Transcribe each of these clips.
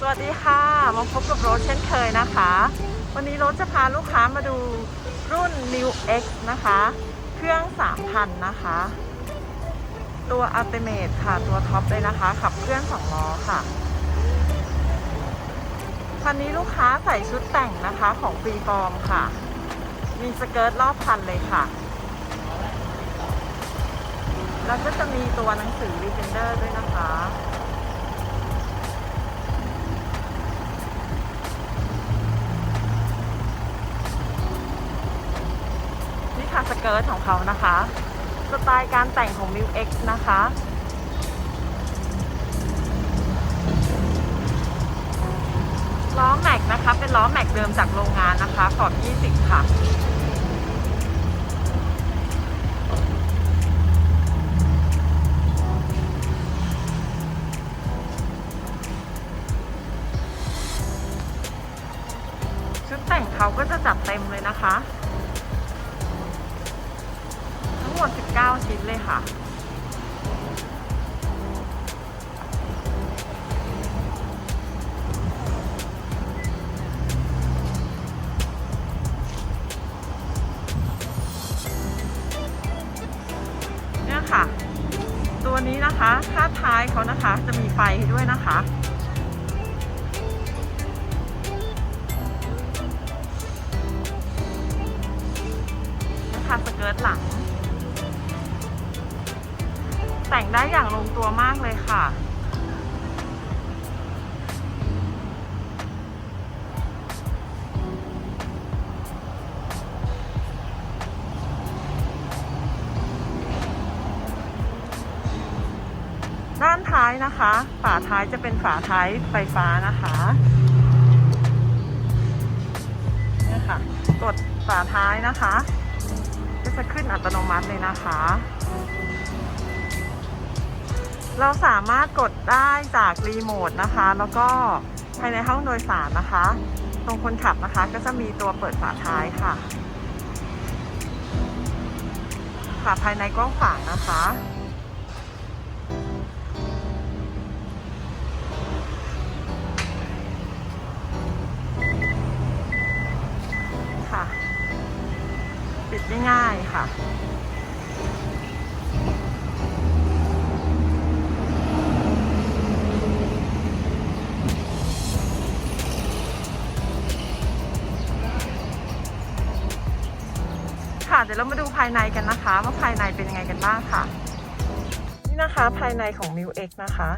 สวัสดีค่ะ มาพบกับโรถเช่นเคยนะคะ วันนี้โรถจะพาลูกค้ามาดูรุ่น New X นะคะ เครื่อง 3,000 นะคะ ตัว Ultimate ค่ะ ตัวท็อปเลยนะคะ ขับเคลื่อน2ล้อค่ะ คันนี้ลูกค้าใส่ชุดแต่งนะคะของฟรีฟอร์มค่ะ มีสเกิร์ตรอบคันเลยค่ะ แล้วก็จะมีตัวหนังสือ Defender ด้วยนะคะ นี่ค่ะ สเกิร์ตของเขานะคะ สไตล์การแต่งของ New X นะคะ ล้อแม็กนะคะ เป็นล้อแม็กเดิมจากโรงงานนะคะขอบ 20 ค่ะชุดแต่งเขาก็จะจัดเต็มเลยนะคะ 9 ชิ้นเลยค่ะ เนี่ยค่ะ ตัวนี้นะคะค่าดท้ายเขานะคะจะมีไฟให้ด้วยนะคะนะคะสเกิร์ตหลัง แต่งได้อย่างลงตัวมากเลยค่ะ ด้านท้ายนะคะ ฝาท้ายจะเป็นฝาท้ายไฟฟ้านะคะนี่ค่ะ กดฝาท้ายนะคะ ก็จะขึ้นอัตโนมัติเลยนะคะ เราสามารถกดได้จากรีโมทนะคะ แล้วก็ภายในห้องโดยสารนะคะ ตรงคนขับนะคะก็จะมีตัวเปิดฝาท้ายค่ะฝาภายในกว้างขวางนะคะ ค่ะ ปิดง่ายๆค่ะ ค่ะ เดี๋ยวเรามาดูภายในกันนะคะว่าภายในเป็นยังไงกันบ้างค่ะ นี่นะคะภายในของ m ิ w X นะคะ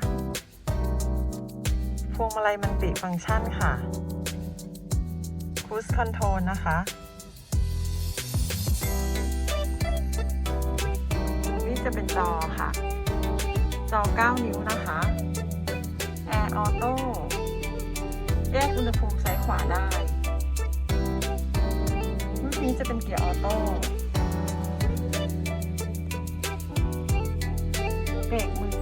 พวงมาลัยมันติฟังก์ชันค่ะ Cruise Control นะคะนี่จะเป็นจอค่ะ จอ 9 นิ้วนะคะ Air Auto แยกอุณหภูมิซ้ายขวาได้ นี้จะเป็นเกียร์ออโต้เบรกมือ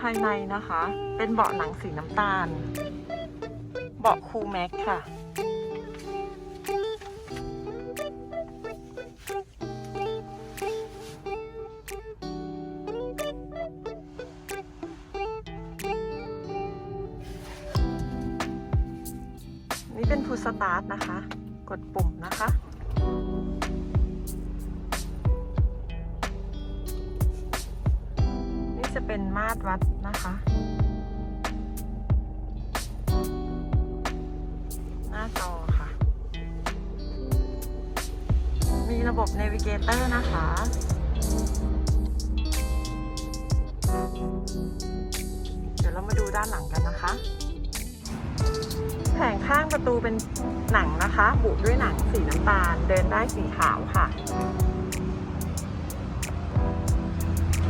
ภายในนะคะ เป็นเบาะหนังสีน้ำตาล เบาะคูลแม็กค่ะ นี่เป็นพุสตาร์ทนะคะ กดปุ่มนะคะ มาตรวัดนะคะ หน้าจอค่ะ มีระบบ Navigator นะคะเดี๋ยวเรามาดูด้านหลังกันนะคะ แผงข้างประตูเป็นหนังนะคะ บุด้วยหนังสีน้ำตาล เดินได้สีขาวค่ะ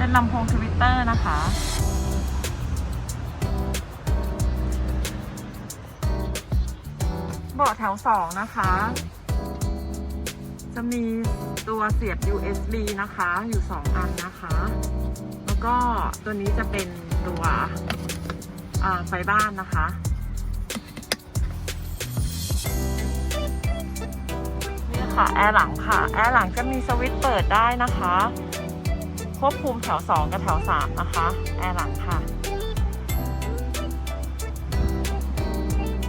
เป็นลำโพงทวิตเตอร์นะคะ เบาะแถวสองนะคะ จะมีตัวเสียบ USB นะคะ อยู่ 2 อันนะคะ แล้วก็ตัวนี้จะเป็นตัวไฟบ้านนะคะนี่ค่ะ แอร์หลังค่ะ แอร์หลังจะมีสวิตช์เปิดได้นะคะ ควบคุมแถว 2 กับแถว 3 นะคะ แอร์หลังค่ะ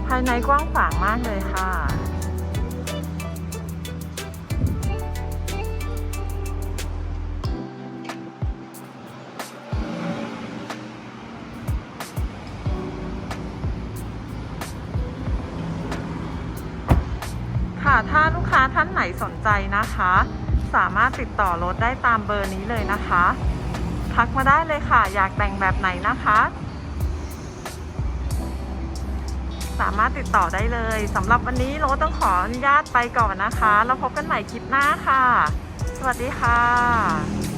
ภายในกว้างขวางมากเลยค่ะ ค่ะถ้าลูกค้าท่านไหนสนใจนะคะ สามารถติดต่อรถได้ตามเบอร์นี้เลยนะคะ ทักมาได้เลยค่ะ อยากแต่งแบบไหนนะคะ สามารถติดต่อได้เลยสำหรับวันนี้โรถต้องขออนุญาตไปก่อนนะคะ แล้วพบกันใหม่คลิปหน้าค่ะ สวัสดีค่ะ